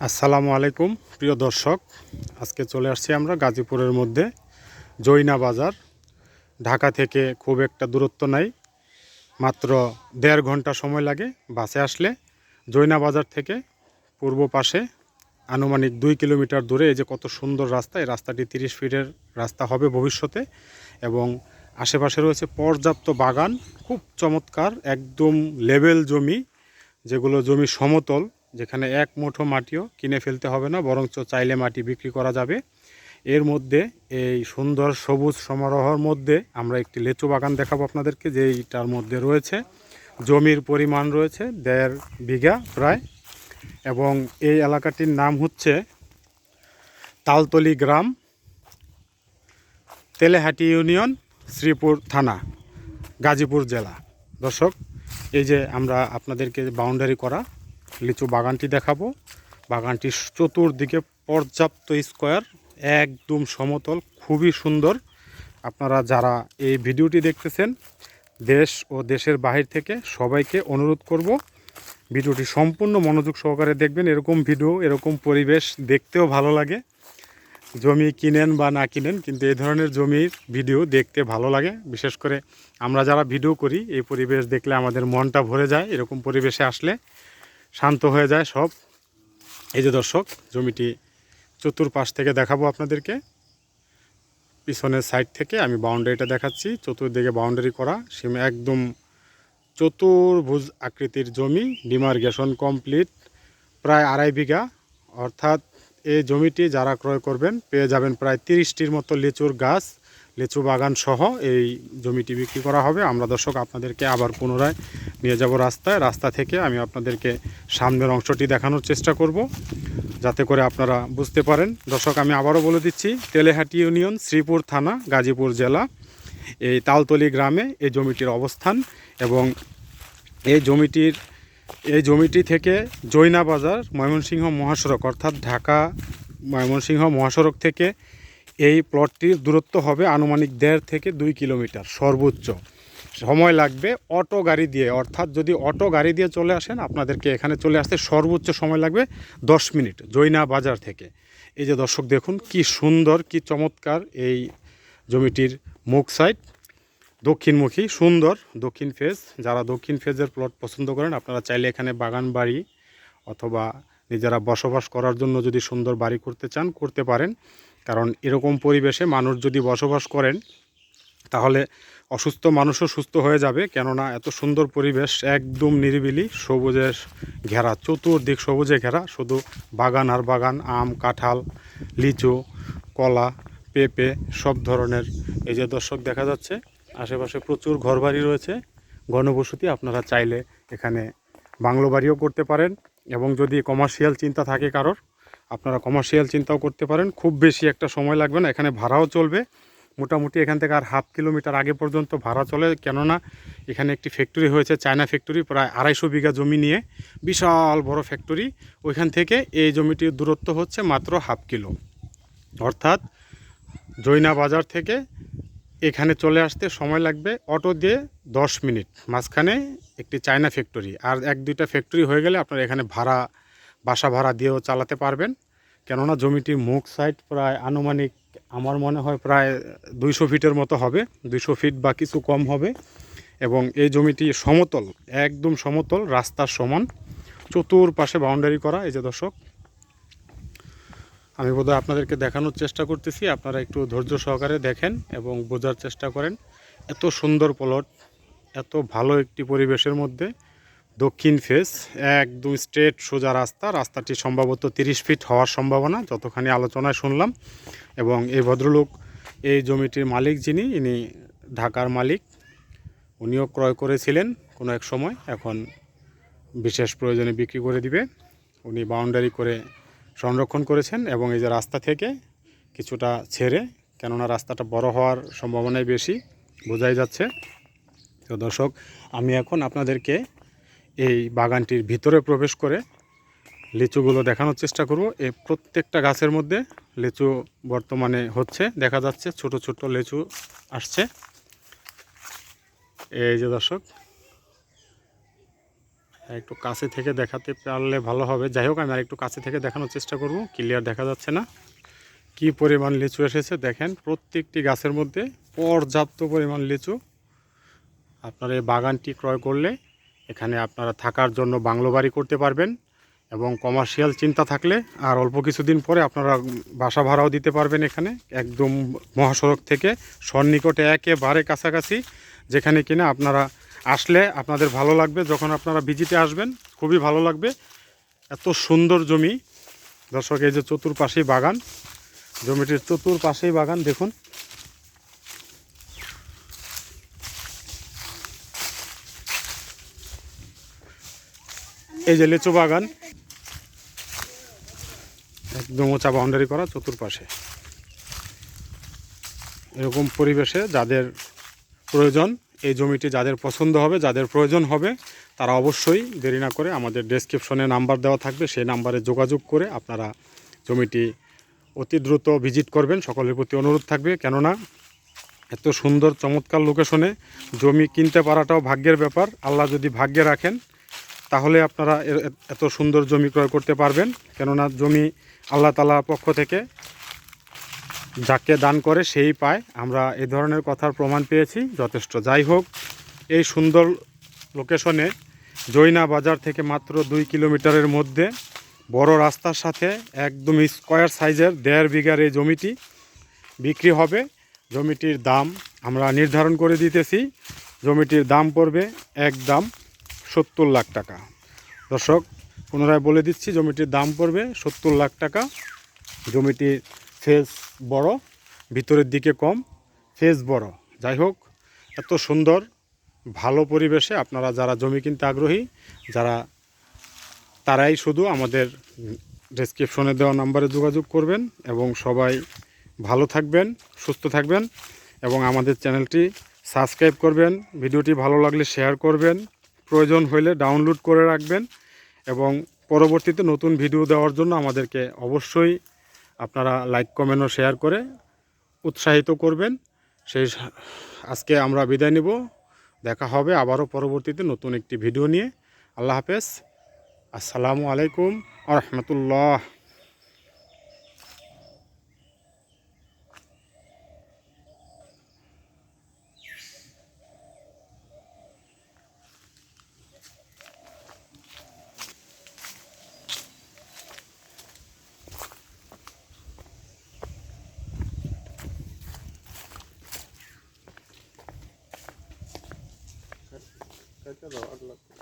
আসসালামু আলাইকুম, প্রিয় দর্শক। আজকে চলে আসছি আমরা গাজীপুরের মধ্যে, জৈনা বাজার। ঢাকা থেকে খুব একটা দূরত্ব নাই, মাত্র দেড় ঘণ্টা সময় লাগে বাসে আসলে। জৈনা বাজার থেকে পূর্ব পাশে, আনুমানিক দুই কিলোমিটার দূরে, এই যে কত সুন্দর রাস্তা, এই রাস্তাটি তিরিশ ফিটের রাস্তা হবে ভবিষ্যতে। এবং আশেপাশে রয়েছে পর্যাপ্ত বাগান, খুব চমৎকার, একদম লেভেল জমি, যেগুলো জমি সমতল। যেখানে এক মুঠো মাটিও কিনে ফেলতে হবে না, বরঞ্চ চাইলে মাটি বিক্রি করা যাবে। এর মধ্যে এই সুন্দর সবুজ সমারোহর মধ্যে আমরা একটি লেচু বাগান দেখাবো আপনাদেরকে, যেইটার মধ্যে রয়েছে। জমির পরিমাণ রয়েছে দেড় বিঘা প্রায়, এবং এই এলাকাটির নাম হচ্ছে তালতলি গ্রাম, তেলেহাটি ইউনিয়ন, শ্রীপুর থানা, গাজীপুর জেলা। দর্শক, এই যে আমরা আপনাদেরকে বাউন্ডারি করা লিচু বাগানটি দেখাবো। বাগানটির চতুর্দিকে পর্যাপ্ত স্কোয়ার, একদম সমতল, খুবই সুন্দর। আপনারা যারা এই ভিডিওটি দেখতেছেন, দেশ ও দেশের বাহির থেকে সবাইকে অনুরোধ করব, ভিডিওটি সম্পূর্ণ মনোযোগ সহকারে দেখবেন। এরকম ভিডিও, এরকম পরিবেশ দেখতেও ভালো লাগে। জমি কিনেন বা না কিনেন, কিন্তু এই ধরনের জমির ভিডিও দেখতে ভালো লাগে। বিশেষ করে আমরা যারা ভিডিও করি, এই পরিবেশ দেখলে আমাদের মনটা ভরে যায়, এরকম পরিবেশে আসলে। শান্ত হয়ে যায় সব। এই যে দর্শক, জমিটি চতুর্পাশ থেকে দেখাবো আপনাদেরকে। পিছনের সাইড থেকে আমি বাউন্ডারিটা দেখাচ্ছি। চতুর্দিকে বাউন্ডারি করা, সীমা একদম চতুর্ভুজ আকৃতির জমি ডিমার্গেশন কমপ্লিট প্রায় আড়াই বিঘা। অর্থাৎ এই জমিটি যারা ক্রয় করবেন, পেয়ে যাবেন প্রায় তিরিশটির মতো লিচুর গাছ। লিচু বাগান সহ এই জমিটি বিক্রি করা হবে। আমরা দর্শক আপনাদেরকে আবার পুনরায় নিয়ে যাব রাস্তায়। রাস্তা থেকে আমি আপনাদেরকে সামনের অংশটি দেখানোর চেষ্টা করব, যাতে করে আপনারা বুঝতে পারেন। দর্শক, আমি আবারও বলে দিচ্ছি, তেলেহাটি ইউনিয়ন, শ্রীপুর থানা, গাজীপুর জেলা, এই তালতলি গ্রামে এই জমিটির অবস্থান এবং এই জমিটির, এই জমিটি থেকে জৈনা বাজার ময়মনসিংহ মহাসড়ক, অর্থাৎ ঢাকা ময়মনসিংহ মহাসড়ক থেকে এই প্লটটির দূরত্ব হবে আনুমানিক দেড় থেকে দুই কিলোমিটার, সর্বোচ্চ। সময় লাগবে অটো গাড়ি দিয়ে, অর্থাৎ যদি অটো গাড়ি দিয়ে চলে আসেন, আপনাদেরকে এখানে চলে আসতে সর্বোচ্চ সময় লাগবে দশ মিনিট, জৈনা বাজার থেকে। এই যে দর্শক, দেখুন কি সুন্দর, কি চমৎকার এই জমিটির মুখ সাইড দক্ষিণমুখী, সুন্দর দক্ষিণ ফেজ যারা দক্ষিণ ফেজের প্লট পছন্দ করেন, আপনারা চাইলে এখানে বাগান বাড়ি অথবা নিজেরা বসবাস করার জন্য যদি সুন্দর বাড়ি করতে চান, করতে পারেন। কারণ এরকম পরিবেশে মানুষ যদি বসবাস করেন, তাহলে অসুস্থ মানুষও সুস্থ হয়ে যাবে। কেননা এত সুন্দর পরিবেশ, একদম নিরিবিলি, সবুজে ঘেরা, চতুর্দিক সবুজে ঘেরা। শুধু বাগান আর বাগান, আম, কাঁঠাল, লিচু, কলা, পেঁপে, সব ধরনের। এই যে দর্শক দেখা যাচ্ছে, আশেপাশে প্রচুর ঘরবাড়ি রয়েছে। ঘনবসতি আপনারা চাইলে এখানে বাংলো বাড়িও করতে পারেন। এবং যদি কমার্শিয়াল চিন্তা থাকে কারোর আপনারা কমার্শিয়াল চিন্তাও করতে পারেন, খুব বেশি একটা সময় লাগবে না, এখানে ভাড়াও চলবে। মোটামুটি এখান থেকে আর হাফ কিলোমিটার আগে পর্যন্ত ভাড়া চলে, কেননা এখানে একটি ফ্যাক্টরি হয়েছে চায়না ফ্যাক্টরি প্রায় আড়াইশো বিঘা জমি নিয়ে, বিশাল বড় ফ্যাক্টরি ওইখান থেকে এই জমিটির দূরত্ব হচ্ছে মাত্র হাফ কিলো। অর্থাৎ জৈনা বাজার থেকে এখানে চলে আসতে সময় লাগবে অটো দিয়ে দশ মিনিট, মাঝখানে একটি চায়না ফ্যাক্টরি আর এক দুইটা ফ্যাক্টরি হয়ে গেলে আপনার এখানে ভাড়া বাসা ভাড়া দিয়েও চালাতে পারবেন। কেননা জমিটির মুখ সাইড প্রায় আনুমানিক, আমার মনে হয় প্রায় দুইশো ফিটের মতো হবে, দুইশো ফিট বা কিছু কম হবে। এবং এই জমিটি সমতল, একদম সমতল, রাস্তার সমান, চতুর্পাশে বাউন্ডারি করা, এই যে দর্শক। আমি বোধহয় আপনাদেরকে দেখানোর চেষ্টা করতেছি, আপনারা একটু ধৈর্য সহকারে দেখেন এবং বোঝার চেষ্টা করেন। এত সুন্দর প্লট এত ভালো একটি পরিবেশের মধ্যে দক্ষিণ ফেস, এক, দুই স্ট্রেট সোজা রাস্তা। রাস্তাটি সম্ভবত তিরিশ ফিট হওয়ার সম্ভাবনা, যতখানি আলোচনায় শুনলাম। এবং এই ভদ্রলোক, এই জমিটির মালিক যিনি, ইনি ঢাকার মালিক। উনিও ক্রয় করেছিলেন কোনো এক সময়, এখন বিশেষ প্রয়োজনে বিক্রি করে দিবে। উনি বাউন্ডারি করে সংরক্ষণ করেছেন এবং এই যে রাস্তা থেকে কিছুটা ছেড়ে, কেননা রাস্তাটা বড় হওয়ার সম্ভাবনাই বেশি, বোঝাই যাচ্ছে। তো দর্শক, আমি এখন আপনাদেরকে এই বাগানটির ভিতরে প্রবেশ করে লিচুগুলো দেখানোর চেষ্টা করব। এই প্রত্যেকটা গাছের মধ্যে লিচু বর্তমানে হচ্ছে। দেখা যাচ্ছে ছোট ছোট লিচু আসছে। এই যে দর্শক, একটু কাছে থেকে দেখাতে পারলে ভালো হবে। যাই হোক, আমি আর একটু কাছে থেকে দেখানোর চেষ্টা করব। ক্লিয়ার দেখা যাচ্ছে না। কি পরিমাণ লিচু এসেছে দেখেন। প্রত্যেকটি গাছের মধ্যে পর্যাপ্ত পরিমাণ লিচু। আপনার এই বাগানটি ক্রয় করলে এখানে আপনারা থাকার জন্য বাংলো বাড়ি করতে পারবেন এবং কমার্শিয়াল চিন্তা থাকলে আর অল্প কিছুদিন পরে আপনারা বাসা ভাড়াও দিতে পারবেন এখানে। একদম মহাসড়ক থেকে সন্নিকটে একেবারে কাছাকাছি, যেখানে কিনা আপনারা আসলে আপনাদের ভালো লাগবে। যখন আপনারা ভিজিটে আসবেন, খুবই ভালো লাগবে। এত সুন্দর জমি। দর্শক, এই যে চতুর্পাশেই বাগান, জমিটির চতুর্পাশেই বাগান, দেখুন। এই যে লিচু বাগান, একদম উঁচা বাউন্ডারি করা চতুর্পাশে। এরকম পরিবেশে যাদের প্রয়োজন, এই জমিটি যাদের পছন্দ হবে, যাদের প্রয়োজন হবে, তারা অবশ্যই দেরি না করে আমাদের ডেসক্রিপশনে নাম্বার দেওয়া থাকবে। সেই নাম্বারে যোগাযোগ করে আপনারা জমিটি অতি দ্রুত ভিজিট করবেন। সকলের প্রতি অনুরোধ থাকবে। কেননা, এত সুন্দর চমৎকার লোকেশনে জমি কিনতে পারাটাও ভাগ্যের ব্যাপার। আল্লাহ যদি ভাগ্যে রাখেন তাহলে আপনারা এ- এ- এত সুন্দর জমি ক্রয় করতে পারবেন। কেননা জমি আল্লাহ তালার পক্ষ থেকে যাকে দান করে সেই পায়। আমরা এই ধরনের কথার প্রমাণ পেয়েছি, যথেষ্ট। যাই হোক, এই সুন্দর লোকেশনে জৈনা বাজার থেকে মাত্র দুই কিলোমিটারের মধ্যে বড় রাস্তার সাথে একদম স্কোয়ার সাইজের দেড় বিঘার এই জমিটি বিক্রি হবে। জমিটির দাম আমরা নির্ধারণ করে দিতেছি। জমিটির দাম পড়বে একদম সত্তর লাখ টাকা। দর্শক, পুনরায় বলে দিচ্ছি, জমিটির দাম পড়বে সত্তর লাখ টাকা। জমিটির ফেস বড়, ভিতরের দিকে কম, ফেস বড়। যাই হোক, এত সুন্দর, ভালো পরিবেশে আপনারা যারা জমি কিনতে আগ্রহী, যারা, তারাই শুধু আমাদের ডেসক্রিপশনে দেওয়া নাম্বারে যোগাযোগ করবেন এবং সবাই ভালো থাকবেন, সুস্থ থাকবেন এবং আমাদের চ্যানেলটি সাবস্ক্রাইব করবেন, ভিডিওটি ভালো লাগলে শেয়ার করবেন। প্রয়োজন হলে ডাউনলোড করে রাখবেন এবং পরবর্তীতে নতুন ভিডিও দেওয়ার জন্য আমাদেরকে অবশ্যই আপনারা লাইক কমেন্ট ও শেয়ার করে উৎসাহিত করবেন। সেই আজকে আমরা বিদায় নিব। দেখা হবে আবারও পরবর্তীতে নতুন একটি ভিডিও নিয়ে। আল্লাহ হাফেজ। আসসালামু আলাইকুম আ রহমতুল্লাহ। Saya.